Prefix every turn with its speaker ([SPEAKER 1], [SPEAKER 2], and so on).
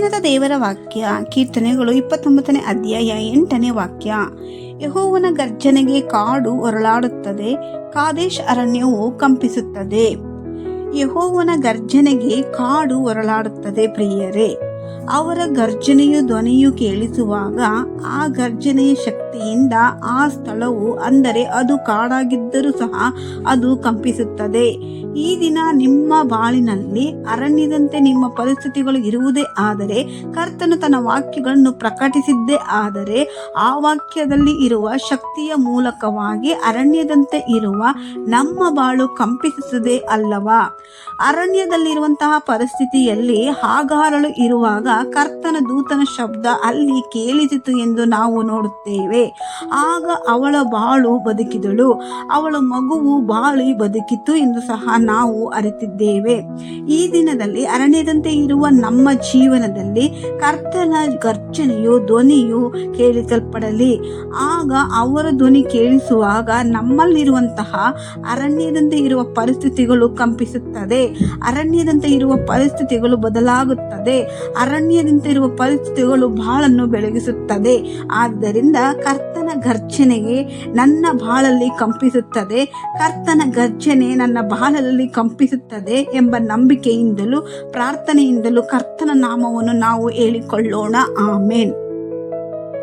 [SPEAKER 1] ದಿನದ ದೇವರ ವಾಕ್ಯ ಕೀರ್ತನೆಗಳು ಇಪ್ಪತ್ತೊಂಬತ್ತನೇ ಅಧ್ಯಾಯ ಎಂಟನೇ ವಾಕ್ಯ ಯಹೋವನ ಗರ್ಜನೆಗೆ ಕಾಡು ಹೊರಳಾಡುತ್ತದೆ ಕಾದೇಶ್ ಅರಣ್ಯವು ಕಂಪಿಸುತ್ತದೆ ಯಹೋವನ ಗರ್ಜನೆಗೆ ಕಾಡು ಹೊರಳಾಡುತ್ತದೆ ಪ್ರಿಯರೇ ಅವರ ಗರ್ಜನೆಯ ಧ್ವನಿಯು ಕೇಳಿಸುವಾಗ ಆ ಗರ್ಜನೆಯ ಶಕ್ತಿಯಿಂದ ಆ ಸ್ಥಳವು ಅಂದರೆ ಅದು ಕಾಡಾಗಿದ್ದರೂ ಸಹ ಅದು ಕಂಪಿಸುತ್ತದೆ ಈ ದಿನ ನಿಮ್ಮ ಬಾಳಿನಲ್ಲಿ ಅರಣ್ಯದಂತೆ ನಿಮ್ಮ ಪರಿಸ್ಥಿತಿಗಳು ಇರುವುದೇ ಆದರೆ ಕರ್ತನು ತನ್ನ ವಾಕ್ಯಗಳನ್ನು ಪ್ರಕಟಿಸಿದ್ದೇ ಆದರೆ ಆ ವಾಕ್ಯದಲ್ಲಿ ಇರುವ ಶಕ್ತಿಯ ಮೂಲಕವಾಗಿ ಅರಣ್ಯದಂತೆ ಇರುವ ನಮ್ಮ ಬಾಳು ಕಂಪಿಸುತ್ತದೆ ಅಲ್ಲವಾ ಅರಣ್ಯದಲ್ಲಿರುವಂತಹ ಪರಿಸ್ಥಿತಿಯಲ್ಲಿ ಹಾಗಾರಳು ಇರುವಾಗ ಆಗ ಕರ್ತನ ದೂತನ ಶಬ್ದ ಅಲ್ಲಿ ಕೇಳಿದಿತು ಎಂದು ನಾವು ನೋಡುತ್ತೇವೆ ಆಗ ಅವಳ ಬಾಳು ಬದುಕಿದಳು ಅವಳ ಮಗುವು ಬಾಳಿ ಬದುಕಿತು ಎಂದು ಸಹ ನಾವು ಅರಿತಿದ್ದೇವೆ ಈ ದಿನದಲ್ಲಿ ಅರಣ್ಯದಂತೆ ಇರುವ ನಮ್ಮ ಜೀವನದಲ್ಲಿ ಕರ್ತನ ಗರ್ಜನೆಯು ಧ್ವನಿಯು ಕೇಳಿಸಲ್ಪಡಲಿ ಆಗ ಅವರ ಧ್ವನಿ ಕೇಳಿಸುವಾಗ ನಮ್ಮಲ್ಲಿರುವಂತಹ ಅರಣ್ಯದಂತೆ ಇರುವ ಪರಿಸ್ಥಿತಿಗಳು ಕಂಪಿಸುತ್ತದೆ ಅರಣ್ಯದಂತೆ ಇರುವ ಪರಿಸ್ಥಿತಿಗಳು ಬದಲಾಗುತ್ತದೆ ಅರ ಅರಣ್ಯದಿಂದ ಇರುವ ಪರಿಸ್ಥಿತಿಗಳು ಬಾಳನ್ನು ಬೆಳಗಿಸುತ್ತದೆ ಆದ್ದರಿಂದ ಕರ್ತನ ಘರ್ಜನೆಗೆ ನನ್ನ ಬಾಳಲ್ಲಿ ಕಂಪಿಸುತ್ತದೆ ಕರ್ತನ ಗರ್ಜನೆ ನನ್ನ ಬಾಳಲ್ಲಿ ಕಂಪಿಸುತ್ತದೆ ಎಂಬ ನಂಬಿಕೆಯಿಂದಲೂ ಪ್ರಾರ್ಥನೆಯಿಂದಲೂ ಕರ್ತನ ನಾಮವನ್ನು ನಾವು ಹೇಳಿಕೊಳ್ಳೋಣ ಆಮೇನ್